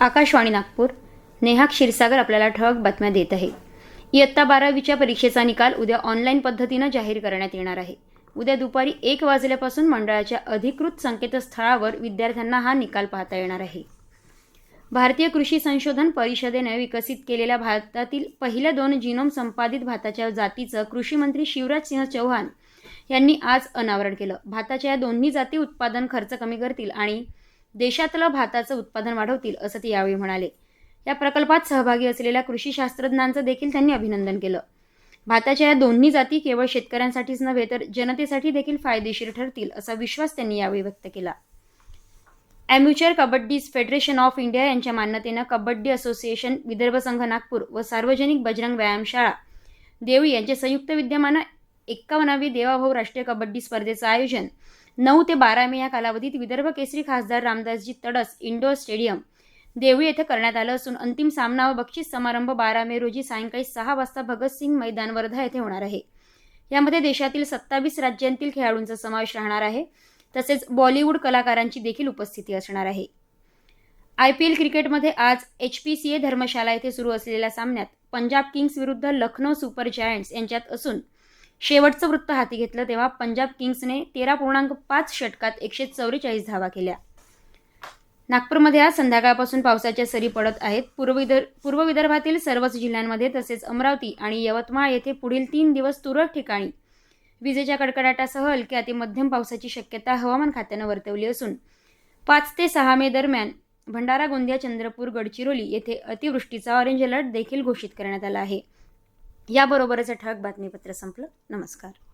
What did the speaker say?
आकाशवाणी नागपूर. नेहा क्षीरसागर आपल्याला ठळक बातम्या देत आहे. इयत्ता बारावीच्या परीक्षेचा निकाल उद्या ऑनलाईन पद्धतीनं जाहीर करण्यात येणार आहे. उद्या दुपारी एक वाजल्यापासून मंडळाच्या अधिकृत संकेतस्थळावर विद्यार्थ्यांना हा निकाल पाहता येणार आहे. भारतीय कृषी संशोधन परिषदेने विकसित केलेल्या भारतातील पहिल्या दोन जिनोम संपादित भाताच्या जातीचं कृषी मंत्री शिवराज सिंह चौहान यांनी आज अनावरण केलं. भाताच्या या दोन्ही जाती उत्पादन खर्च कमी करतील आणि देशातलं भाताचं उत्पादन वाढवतील असं ते यावेळी म्हणाले. या प्रकल्पात सहभागी असलेल्या कृषी शास्त्रज्ञांचं देखील त्यांनी अभिनंदन केलं. भाताच्या या दोन्ही जाती केवळ शेतकऱ्यांसाठीच नव्हे तर जनतेसाठी देखील फायदेशीर ठरतील असा विश्वास त्यांनी यावेळी व्यक्त केला. Amateur kabaddi federation of India यांच्या मान्यतेनं कबड्डी असोसिएशन विदर्भ संघ नागपूर व सार्वजनिक बजरंग व्यायामशाळा देवळी यांचे संयुक्त विद्यमानं एक्कावन्नावी देवाभाऊ राष्ट्रीय कबड्डी स्पर्धेचं आयोजन नऊ ते बारा मे या कालावधीत विदर्भ केसरी खासदार रामदासजी तडस इंडोर स्टेडियम देवळी येथे करण्यात आलं असून अंतिम सामना व बक्षीस समारंभ बारा मे रोजी सायंकाळी सहा वाजता भगतसिंग मैदान वर्धा येथे होणार आहे. यामध्ये देशातील सत्तावीस राज्यांतील खेळाडूंचा समावेश राहणार आहे. तसेच बॉलिवूड कलाकारांची देखील उपस्थिती असणार आहे. आय पी एल क्रिकेटमध्ये आज H P C A Dharamshala येथे सुरू असलेल्या सामन्यात पंजाब किंग्स विरुद्ध लखनौ सुपर जायंट्स यांच्यात असून शेवटचं वृत्त हाती घेतलं तेव्हा पंजाब किंग्सने तेरा पूर्णांक पाच षटकात एकशे चौवेचाळीस धावा केल्या. नागपूरमध्ये आज संध्याकाळपासून पावसाच्या सरी पडत आहेत. पूर्व विदर् पूर्व विदर्भातील सर्वच जिल्ह्यांमध्ये तसेच अमरावती आणि यवतमाळ येथे पुढील तीन दिवस तुरळक ठिकाणी विजेच्या कडकडाटासह हलक्या ते मध्यम पावसाची शक्यता हवामान खात्यानं वर्तवली असून पाच ते सहा मे दरम्यान भंडारा गोंदिया चंद्रपूर गडचिरोली येथे अतिवृष्टीचा ऑरेंज अलर्ट देखील घोषित करण्यात आला आहे. याबरोबरच ठळक बातमीपत्र संपलं. नमस्कार.